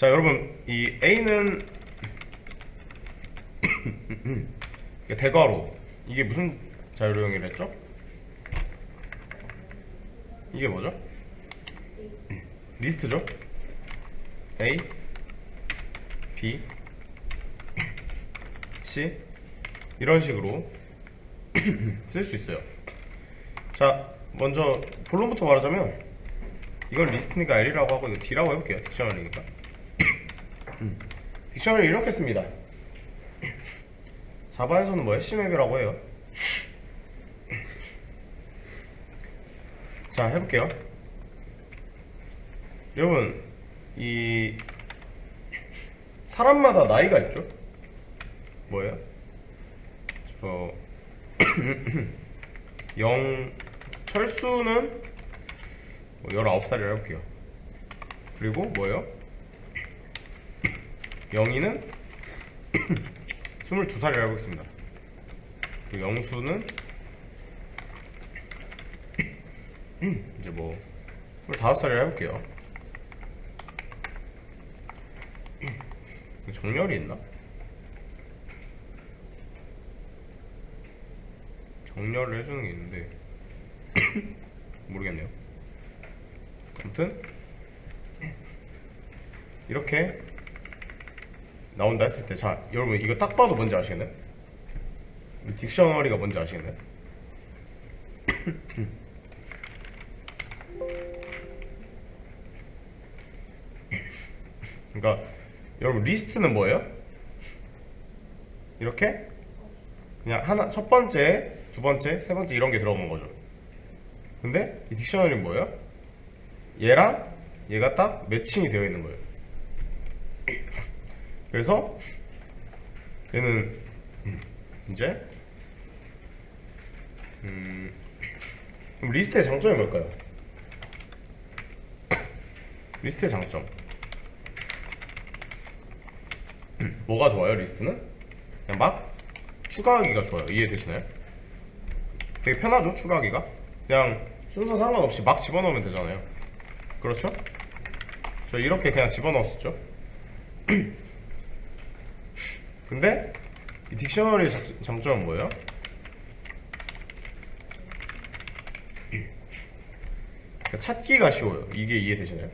자 여러분 이 A는 대괄호 이게 무슨 자유로형이랬죠? 이게 뭐죠? 리스트죠? A B C 이런 식으로 쓸 수 있어요. 자, 먼저 본론부터 말하자면 이건 리스트니까 L이라고 하고 이거 D라고 해볼게요. 딕셔너리니까. 딕셔너리 이렇게 씁니다. 자바에서는 뭐 해시맵이라고 해요. 자, 해볼게요. 여러분, 이 사람마다 나이가 있죠? 뭐예요? 저 영 철수는 뭐 19살이라 해볼게요. 그리고 뭐예요? 영희는 22살이라 해보겠습니다. 그리고 영수는 이제 뭐 25살이라 해볼게요. 정렬이 있나? 정렬을 해주는 게 있는데 모르겠네요. 아무튼 이렇게 나온다 했을 때 자 여러분 이거 딱 봐도 뭔지 아시겠나요? 이 딕셔너리가 뭔지 아시겠나요? 그러니까 여러분 리스트는 뭐예요? 이렇게 그냥 하나 첫 번째, 두 번째, 세 번째 이런 게 들어간 거죠. 근데 이 딕셔너리는 뭐예요? 얘랑 얘가 딱 매칭이 되어 있는 거예요. 그래서 얘는 음, 이제 음, 그럼 리스트의 장점이 뭘까요? 리스트의 장점 뭐가 좋아요 리스트는? 그냥 막 추가하기가 좋아요 이해되시나요? 되게 편하죠 추가하기가 그냥 순서 상관없이 막 집어넣으면 되잖아요 그렇죠? 저 이렇게 그냥 집어넣었었죠 근데 이 딕셔너리의 장- 장점은 뭐예요? 그러니까 찾기가 쉬워요 이게 이해되시나요?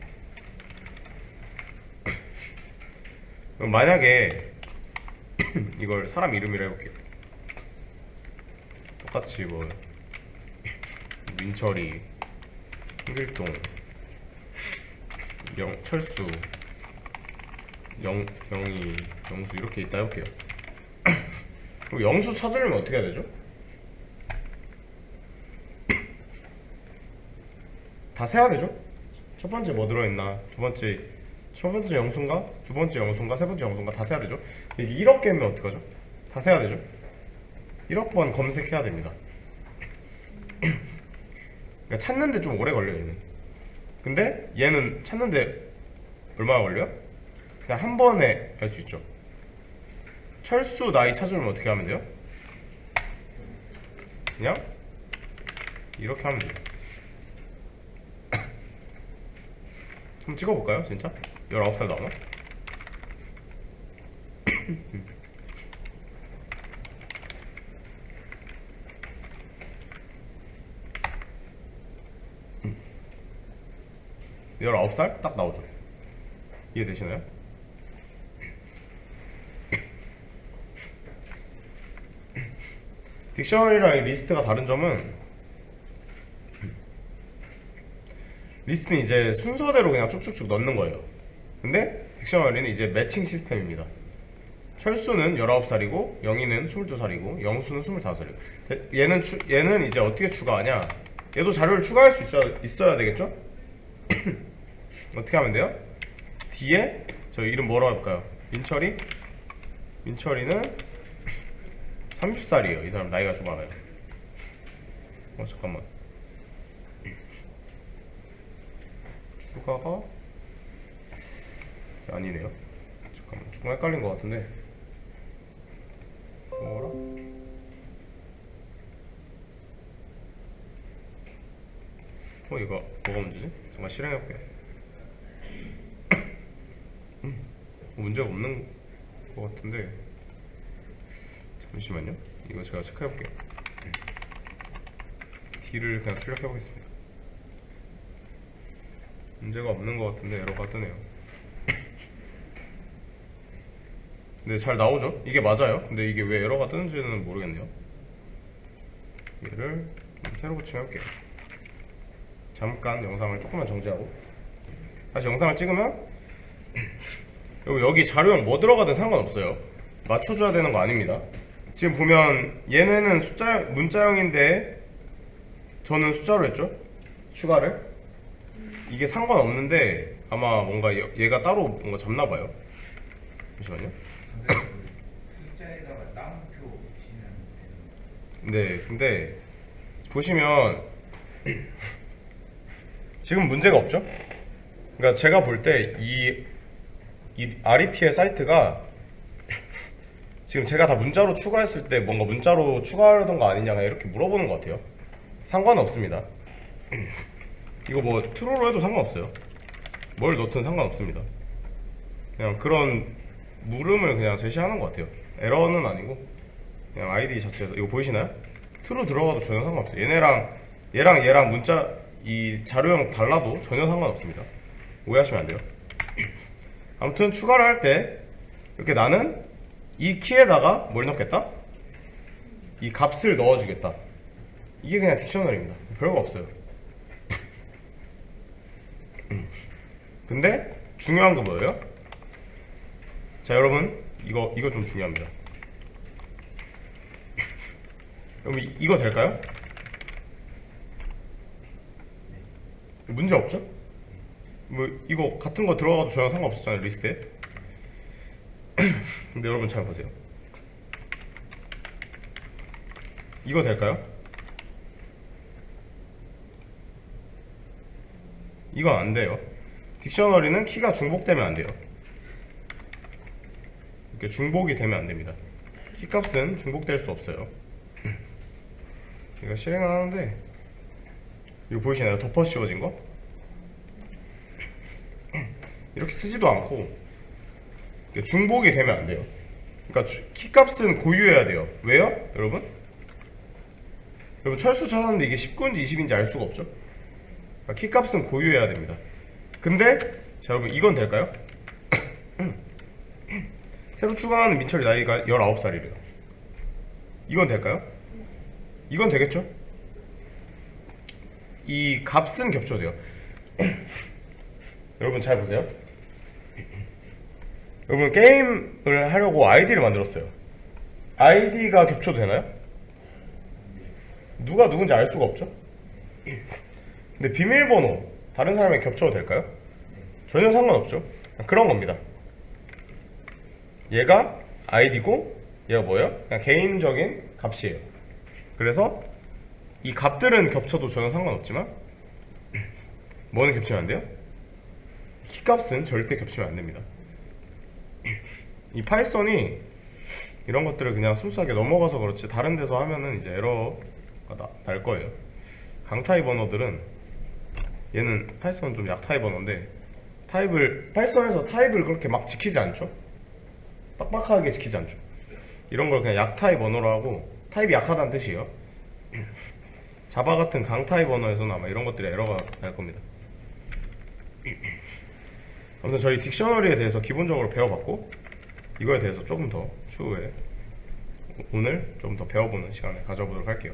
만약에 이걸 사람 이름으로 해볼게요. 똑같이 뭐 민철이, 홍길동, 영 철수, 영 영희, 영수 이렇게 있다 해볼게요. 그럼 영수 찾으려면 어떻게 해야 되죠? 다 세야 되죠? 첫 번째 뭐 들어있나? 두 번째 첫 번째 영수인가? 두 번째 영수인가? 세 번째 영수인가? 다 세야 되죠? 이게 1억 개면 어떡하죠? 다 세야 되죠? 1억 번 검색해야 됩니다. 그러니까 찾는데 좀 오래 걸려요, 얘는. 근데 얘는 찾는데 얼마나 걸려요? 그냥 한 번에 할 수 있죠. 철수 나이 찾으려면 어떻게 하면 돼요? 그냥 이렇게 하면 돼요. 한번 찍어볼까요, 진짜? 19살 나오나? 열아홉 살 딱 나오죠. 이해되시나요? 딕셔너리랑 이 리스트가 다른 점은 리스트는 이제 순서대로 그냥 쭉쭉쭉 넣는 거예요. 근데 딕셔너리는 이제 매칭 시스템입니다. 철수는 19살이고 영희는 22살이고 영수는 25살이고 얘는 추, 얘는 이제 어떻게 추가하냐 얘도 자료를 추가할 수 있어, 있어야 되겠죠? 어떻게 하면 돼요? 뒤에 저 이름 뭐라고 할까요? 민철이? 민철이는 30살이에요 이 사람 나이가 좀 많아요 어 잠깐만 추가가 아니네요 잠깐만 조금 헷갈린 것 같은데 뭐라? 어 이거 뭐가 문제지? 잠깐 실행해볼게 음. 문제가 없는 것 같은데 잠시만요. 이거 제가 체크해 볼게요. D를 그냥 출력해 보겠습니다. 문제가 없는 것 같은데 에러가 뜨네요. 근데 잘 나오죠? 이게 맞아요? 근데 이게 왜 에러가 뜨는지는 모르겠네요. 얘를 좀 새로 고치면 할게요. 잠깐 영상을 조금만 정지하고. 다시 영상을 찍으면 여기 자료형 뭐 들어가든 상관없어요. 맞춰줘야 되는 거 아닙니다 지금 보면 얘네는 숫자 문자형인데 저는 숫자로 했죠? 추가를? 이게 상관없는데 아마 뭔가 얘- 얘가 따로 뭔가 잡나 봐요. 잠시만요. 따옴표 치면 되는 네, 근데 보시면 지금 문제가 없죠? 그러니까 제가 볼 때 이 이 REP의 사이트가 지금 제가 다 문자로 추가했을 때 뭔가 문자로 추가하던 거 아니냐 이렇게 물어보는 것 같아요. 상관은 없습니다. 이거 뭐 트루로 해도 상관없어요. 뭘 넣든 상관없습니다. 그냥 그런 물음을 그냥 제시하는 것 같아요. 에러는 아니고 그냥 아이디 자체에서 이거 보이시나요? 트루 들어가도 전혀 상관없어요. 얘네랑 얘랑 얘랑 문자 이 자료형 달라도 전혀 상관없습니다. 오해하시면 안 돼요. 아무튼 추가를 할 때 이렇게 나는 이 키에다가 뭘 넣겠다? 이 값을 넣어주겠다. 이게 그냥 딕셔너리입니다. 별거 없어요. 근데 중요한 거 뭐예요? 자 여러분 이거 이거 좀 중요합니다. 여러분 이- 이거 될까요? 문제 없죠? 뭐 이거 같은 거 들어가도 전혀 상관없었잖아요 리스트에. 근데 여러분 잘 보세요. 이거 될까요? 이건 안 돼요. 딕셔너리는 키가 중복되면 안 돼요. 이렇게 중복이 되면 안 됩니다. 키 값은 중복될 수 없어요. 이거 실행하는데 이거 보이시나요? 덮어 씌워진 거? 이렇게 쓰지도 않고 중복이 되면 안 돼요. 그러니까 주- 키 값은 고유해야 돼요. 왜요? 여러분? 여러분 철수 찾았는데 이게 19인지 20인지 알 수가 없죠? 그러니까 키 값은 고유해야 됩니다. 근데 자 여러분 이건 될까요? 새로 추가하는 민철이 나이가 19살이래요. 이건 될까요? 이건 되겠죠? 이 값은 겹쳐도 돼요. 여러분 잘 보세요. 여러분 게임을 하려고 아이디를 만들었어요. 아이디가 겹쳐도 되나요? 누가 누군지 알 수가 없죠? 근데 비밀번호 다른 사람이 겹쳐도 될까요? 전혀 상관없죠. 그런 겁니다. 얘가 아이디고 얘가 뭐예요? 그냥 개인적인 값이에요. 그래서 이 값들은 겹쳐도 전혀 상관없지만 뭐는 겹치면 안 돼요? 키 값은 절대 겹치면 안 됩니다. 이 파이썬이 이런 것들을 그냥 순수하게 넘어가서 그렇지 다른 데서 하면은 이제 에러가 나- 날 거예요. 강타입 언어들은 얘는 파이썬은 좀 약타입 언어인데 타입을 파이썬에서 타입을 그렇게 막 지키지 않죠. 빡빡하게 지키지 않죠. 이런 걸 그냥 약타입 언어로 하고 타입이 약하다는 뜻이에요. 자바 같은 강타입 언어에서는 아마 이런 것들이 에러가 날 겁니다. 아무튼 저희 딕셔너리에 대해서 기본적으로 배워봤고 이거에 대해서 조금 더 추후에 오늘 좀 더 배워보는 시간을 가져보도록 할게요.